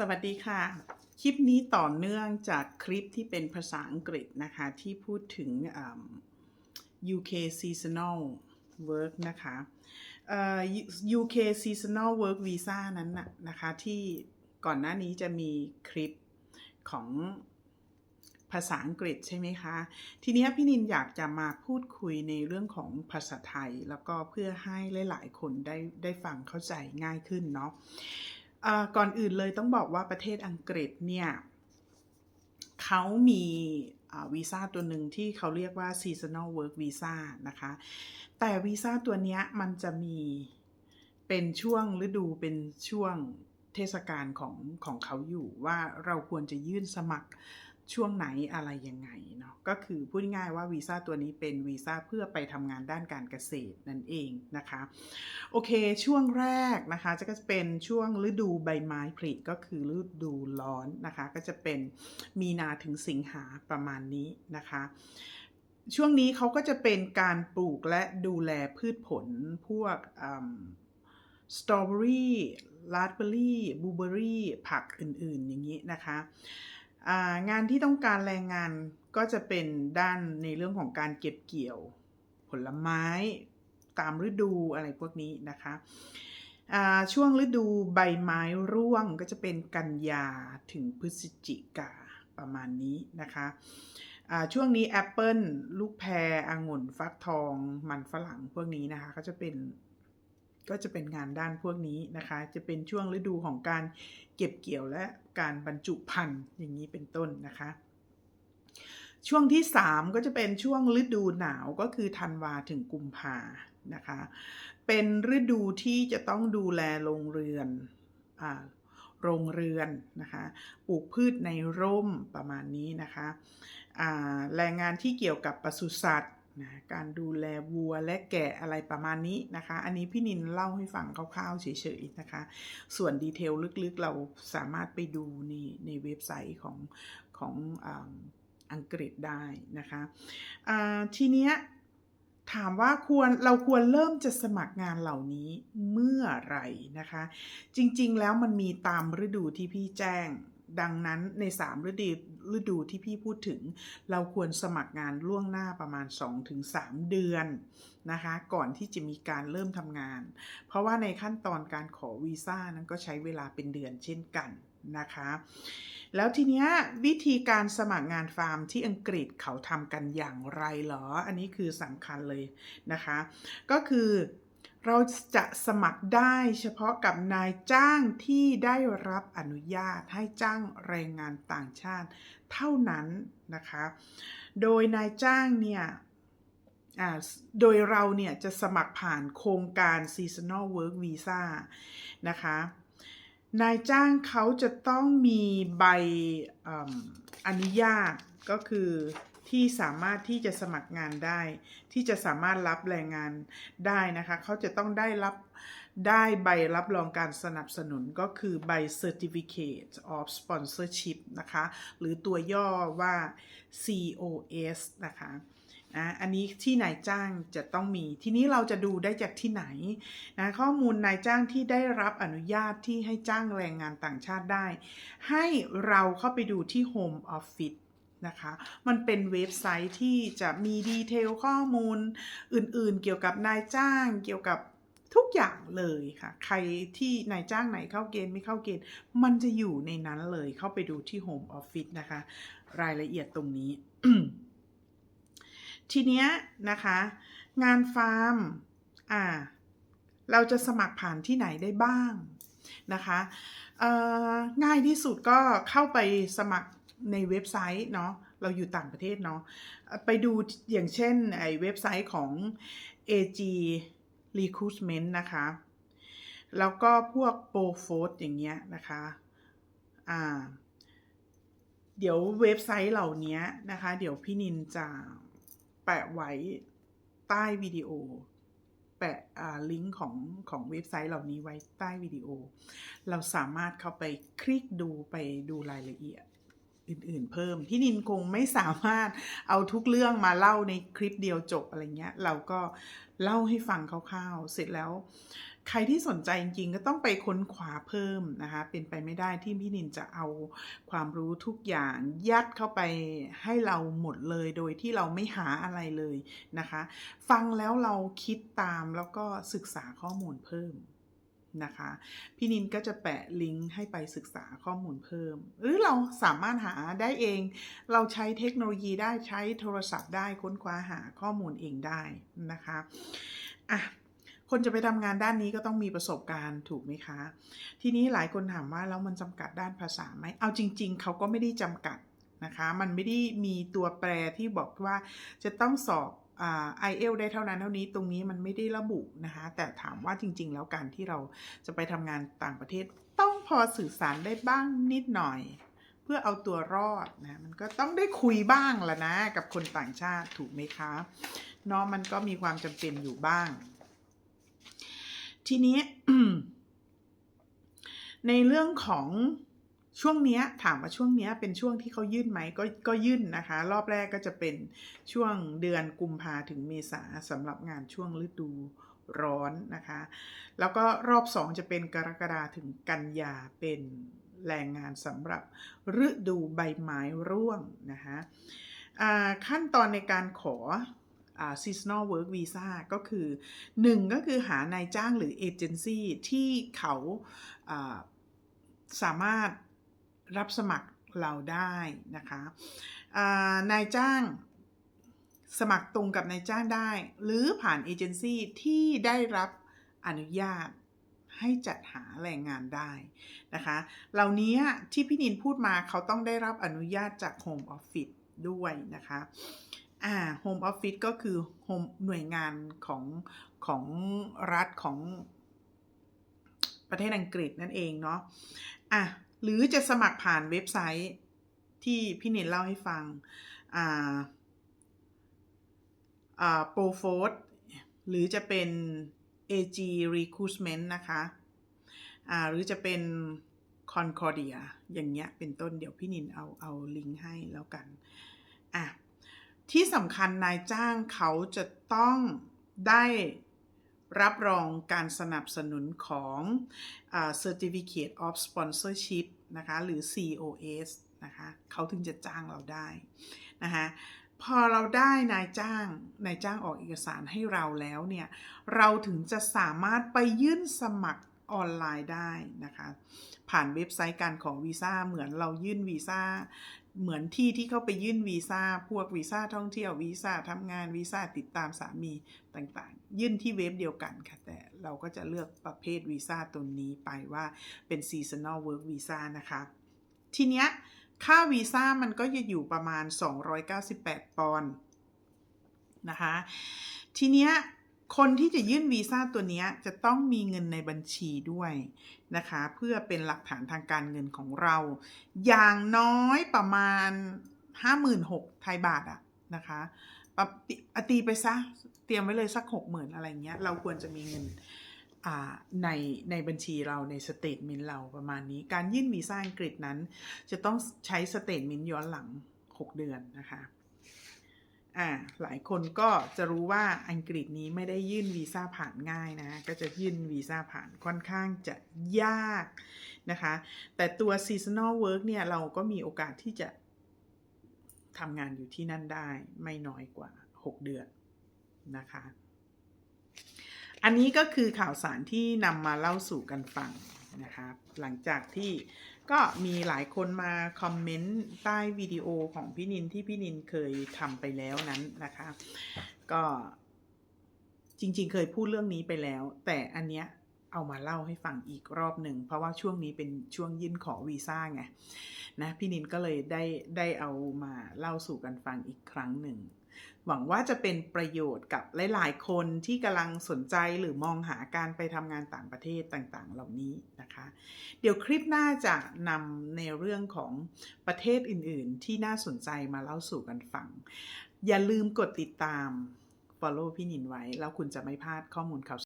สวัสดีค่ะ คลิปนี้ต่อเนื่องจากคลิปที่เป็นภาษาอังกฤษนะคะ ที่พูดถึง UK seasonal work นะคะ UK seasonal work visa นั้นนะคะที่ก่อนหน้านี้จะมีคลิปของภาษาอังกฤษใช่ไหมคะ ทีนี้พี่นินอยากจะมาพูดคุยในเรื่องของภาษาไทย แล้วก็เพื่อให้หลาย ๆ คนได้ได้ฟังเข้าใจง่ายขึ้นเนาะ ก่อนอื่นเลยต้องบอกว่าประเทศอังกฤษเนี่ยเขามีวีซ่าตัวหนึ่งที่เขาเรียกว่า seasonal work visa นะคะ แต่วีซ่าตัวนี้มันจะมีเป็นช่วงฤดูเป็นช่วงเทศกาลของของเขาอยู่ว่าเราควรจะยื่นสมัคร ช่วงไหนอะไรยังไงเนาะก็คือพูดง่ายว่าวีซ่าตัวนี้เป็นวีซ่าเพื่อไปทำงานด้านการเกษตรนั่นเองนะคะโอเคช่วงแรกนะคะจะก็จะเป็นช่วงฤดูใบไม้ผลิก็คือฤดูร้อนนะคะก็จะเป็นมีนาถึงสิงหาประมาณนี้นะคะช่วงนี้เขาก็จะเป็นการปลูกและดูแลพืชผลพวกสตรอเบอรี่ราสเบอรี่บลูเบอรี่ผักอื่นๆ อย่างนี้นะคะ งานที่ต้องการแรงงานก็จะเป็นด้านในเรื่องของการเก็บเกี่ยวผลไม้ตามฤดูอะไรพวกนี้นะคะช่วงฤดูใบไม้ร่วงก็จะเป็นกันยาถึงพฤศจิกาประมาณนี้นะคะช่วงนี้แอปเปิลลูกแพรองุ่นฟักทอง มันฝรั่งพวกนี้นะคะก็จะเป็น ก็จะเป็นงานด้านพวกนี้นะคะ จะเป็นช่วงฤดูของการเก็บเกี่ยวและการบรรจุพันธุ์อย่างนี้เป็นต้นนะคะ ช่วงที่ 3 ก็จะเป็นช่วงฤดูหนาวก็คือธันวาถึงกุมภานะคะ เป็นฤดูที่จะต้องดูแลโรงเรือนอ่าโรงเรือนนะคะ ปลูกพืชในร่มประมาณนี้นะคะแรงงานที่เกี่ยวกับปศุสัตว์ นะการดูแลวัวและแกะอะไรประมาณนี้นะคะ อันนี้พี่นินเล่าให้ฟังคร่าวๆเฉยๆนะคะ ส่วนดีเทลลึกๆเราสามารถไปดูในในเว็บไซต์ของของอ,อังกฤษได้นะคะทีเนี้ยถามว่าควรเราควรเริ่มจะสมัครงานเหล่านี้เมื่อไหร่นะคะ จริงๆแล้วมันมีตามฤดูที่พี่แจ้ง ดังนั้นใน 3 ฤดูฤดูที่พี่พูดถึง เราควรสมัครงานล่วงหน้าประมาณ 2-3 เดือนนะคะ ก่อนที่จะมีการเริ่มทำงาน เพราะว่าในขั้นตอนการขอวีซ่านั้นก็ใช้เวลาเป็นเดือนเช่นกันนะคะ แล้วทีเนี้ยวิธีการสมัครงานฟาร์มที่อังกฤษเขาทำกันอย่างไรเหรอ อันนี้คือสำคัญเลยนะคะ ก็คือ เราจะสมัครได้เฉพาะกับนายจ้างที่ได้รับอนุญาตให้จ้างแรงงานต่างชาติเท่านั้นนะคะ โดยนายจ้างเนี่ยโดยเราเนี่ยจะสมัครผ่านโครงการ seasonal work visa นะคะ นายจ้างเขาจะต้องมีใบออนุญาตก็คือ ที่สามารถที่จะสมัครงานได้ ที่จะสามารถรับแรงงานได้นะคะ เขาจะต้องได้รับได้ใบรับรองการสนับสนุนก็คือใบ Certificate of Sponsorship นะคะ หรือตัวย่อว่า COS นะคะนะอันนี้ที่นายจ้างจะต้องมี ทีนี้เราจะดูได้จากที่ไหนนะข้อมูลนายจ้างที่ได้รับอนุญาตที่ให้จ้างแรงงานต่างชาติได้ ให้เราเข้าไปดูที่ Home Office นะคะ มันเป็นเว็บไซต์ที่จะมีดีเทลข้อมูลอื่นๆ เกี่ยวกับนายจ้างเกี่ยวกับทุกอย่างเลยค่ะ ใครที่นายจ้างไหนเข้าเกณฑ์ไม่เข้าเกณฑ์ มันจะอยู่ในนั้นเลยเข้าไปดูที่ Home Office นะคะ รายละเอียดตรงนี้ ทีเนี้ยนะคะ งานฟาร์มอ่าเราจะสมัครผ่านที่ไหนได้บ้างนะคะง่ายที่สุดก็เข้าไปสมัคร ในเว็บไซต์เนาะเราอยู่ต่างประเทศเนาะไปดูอย่างเช่นไอ้เว็บไซต์ของ AG Recruitment นะคะ แล้วก็พวก p r o f o r อย่างเงี้ยนะคะอ่าเดี๋ยวเว็บไซต์เหล่านี้นะคะ เดี๋ยวพี่นินจะแปะไว้ใต้วิดีโอ แปะลิงก์ของของเว็บไซต์เหล่านี้ไว้ใต้วิดีโอ เราสามารถเข้าไปคลิกดูไปดูรายละเอียด อื่นๆ เพิ่ม พี่นินคงไม่สามารถเอาทุกเรื่องมาเล่าในคลิปเดียวจบอะไรเงี้ย เราก็เล่าให้ฟังคร่าวๆ เสร็จแล้ว ใครที่สนใจจริงๆ ก็ต้องไปค้นคว้าเพิ่มนะคะ เป็นไปไม่ได้ที่พี่นินจะเอาความรู้ทุกอย่างยัดเข้าไปให้เราหมดเลยโดยที่เราไม่หาอะไรเลยนะคะ ฟังแล้วเราคิดตามแล้วก็ศึกษาข้อมูลเพิ่ม นะคะ พี่นินก็จะแปะลิงก์ให้ไปศึกษาข้อมูลเพิ่ม หรือเราสามารถหาได้เอง เราใช้เทคโนโลยีได้ใช้โทรศัพท์ได้ค้นคว้าหาข้อมูลเองได้นะคะอะคนจะไปทำงานด้านนี้ก็ต้องมีประสบการณ์ถูกไหมคะ ทีนี้หลายคนถามว่าแล้วมันจำกัดด้านภาษาไหมเอาจริง ๆเขาก็ไม่ได้จำกัดนะคะ มันไม่ได้มีตัวแปรที่บอกว่าจะต้องสอบ ไอเอลได้เท่านั้นเท่านี้ตรงนี้มันไม่ได้ระบุนะคะ แต่ถามว่าจริง ๆ แล้วการที่เราจะไปทำงานต่างประเทศ ต้องพอสื่อสารได้บ้างนิดหน่อย เพื่อเอาตัวรอดนะมันก็ต้องได้คุยบ้างละนะ กับคนต่างชาติถูกไหมคะเนาะมันก็มีความจำเป็นอยู่บ้าง ทีนี้ในเรื่องของ ช่วงเนี้ยถามว่าช่วงเนี้ยเป็นช่วงที่เขายื่นไหมก็ก็ยื่นนะคะ รอบแรกก็จะเป็นช่วงเดือนกุมภาถึงเมษาสำหรับงานช่วงฤดูร้อนนะคะ แล้วก็รอบสองจะเป็นกรกฎาถึงกันยาเป็นแรงงานสำหรับฤดูใบไม้ร่วงนะคะขั้นตอนในการขอ seasonal work visa ก็คือ 1 ก็คือหานายจ้างหรือเอเจนซี่ที่เขาสามารถ รับสมัครเราได้นะคะนายจ้างสมัครตรงกับนายจ้างได้ หรือผ่านเอเจนซี่ที่ได้รับอนุญาตให้จัดหาแรงงานได้นะคะ เหล่านี้ที่พี่นินพูดมาเขาต้องได้รับอนุญาตจาก Home Office ด้วยนะคะอ่า Home Office ก็คือ Home หน่วยงานของของรัฐของประเทศอังกฤษนั่นเองเนาะอะ หรือจะสมัครผ่านเว็บไซต์ที่พี่เนนเล่าให้ฟังอ่าอ่าโปรโฟสหรือจะเป็น AG Recruitment นะคะอ่าหรือจะเป็น Concordia อย่างเงี้ยเป็นต้นเดี๋ยวพี่นินเอาเอาลิงก์ให้แล้วกันอะที่สำคัญนายจ้างเขาจะต้องได้ รับรองการสนับสนุนของ Certificate of Sponsorship นะคะ หรือ COS นะคะ เขาถึงจะจ้างเราได้นะคะพอเราได้นายจ้างนายจ้างออกเอกสารให้เราแล้วเนี่ย เราถึงจะสามารถไปยื่นสมัครออนไลน์ได้นะคะ ผ่านเว็บไซต์การขอวีซ่าเหมือนเรายื่นวีซ่า เหมือนที่ที่เขาไปยื่นวีซ่าพวกวีซ่าท่องเที่ยววีซ่าทำงานวีซ่าติดตามสามีต่างๆ ยื่นที่เว็บเดียวกันค่ะ แต่เราก็จะเลือกประเภทวีซ่าตัวนี้ไปว่าเป็น seasonal work visa นะคะ ทีเนี้ยค่าวีซ่ามันก็จะอยู่ประมาณ 298 ปอนด์นะคะ ทีเนี้ย คนที่จะยื่นวีซ่าตัวนี้จะต้องมีเงินในบัญชีด้วยนะคะ เพื่อเป็นหลักฐานทางการเงินของเรา อย่างน้อยประมาณ 56,000ไทยบาทอะนะคะปอตีไปซะเตรียมไว้เลยสัก 60,000 อะไรเงี้ย เราควรจะมีเงินในในบัญชีเราในสเตทเมนต์เราประมาณนี้ การยื่นวีซ่าอังกฤษนั้น จะต้องใช้สเตทเมนต์ย้อนหลัง 6 เดือนนะคะ อ่าหลายคนก็จะรู้ว่าอังกฤษนี้ไม่ได้ยื่นวีซ่าผ่านง่ายนะก็จะยื่นวีซ่าผ่านค่อนข้างจะยากนะคะ แต่ตัว seasonal work เนี่ย เราก็มีโอกาสที่จะทำงานอยู่ที่นั่นได้ไม่น้อยกว่า 6 เดือนนะคะ อันนี้ก็คือข่าวสารที่นำมาเล่าสู่กันฟังนะคะหลังจากที่ ก็มีหลายคนมาคอมเมนต์ใต้วิดีโอของพี่นินที่พี่นินเคยทำไปแล้วนั้นนะคะ ก็จริง ๆ เคยพูดเรื่องนี้ไปแล้ว แต่อันเนี้ยเอามาเล่าให้ฟังอีกรอบหนึ่ง เพราะว่าช่วงนี้เป็นช่วงยื่นขอวีซ่าไงนะพี่นินก็เลยได้ได้เอามาเล่าสู่กันฟังอีกครั้งหนึ่ง หวังว่าจะเป็นประโยชน์กับหลายๆ คนที่กำลังสนใจหรือมองหาการไปทำงานต่างประเทศต่างๆ เหล่านี้นะคะ เดี๋ยวคลิปหน้าจะนำในเรื่องของประเทศอื่นๆ ที่น่าสนใจมาเล่าสู่กันฟัง อย่าลืมกดติดตาม follow พี่นินไว้ แล้วคุณจะไม่พลาดข้อมูลข่าว